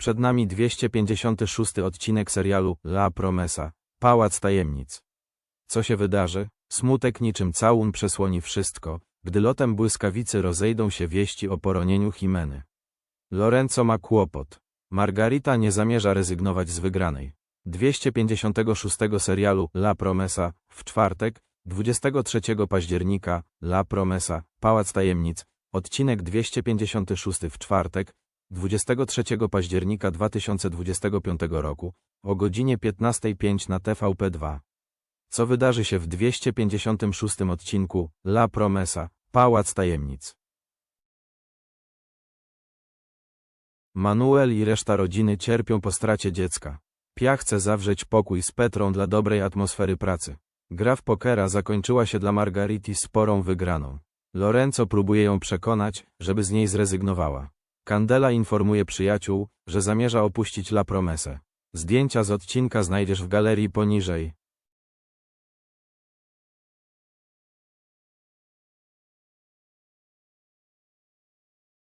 Przed nami 256 odcinek serialu La Promesa. Pałac Tajemnic. Co się wydarzy? Smutek niczym całun przesłoni wszystko, gdy lotem błyskawicy rozejdą się wieści o poronieniu Himeny. Lorenzo ma kłopot. Margarita nie zamierza rezygnować z wygranej. 256 serialu La Promesa w czwartek, 23 października, La Promesa, Pałac Tajemnic, odcinek 256 w czwartek, 23 października 2025 roku, o godzinie 15.05 na TVP2. Co wydarzy się w 256 odcinku La Promesa, Pałac Tajemnic? Manuel i reszta rodziny cierpią po stracie dziecka. Pia chce zawrzeć pokój z Petrą dla dobrej atmosfery pracy. Gra w pokera zakończyła się dla Margarity sporą wygraną. Lorenzo próbuje ją przekonać, żeby z niej zrezygnowała. Candela informuje przyjaciół, że zamierza opuścić La Promesę. Zdjęcia z odcinka znajdziesz w galerii poniżej.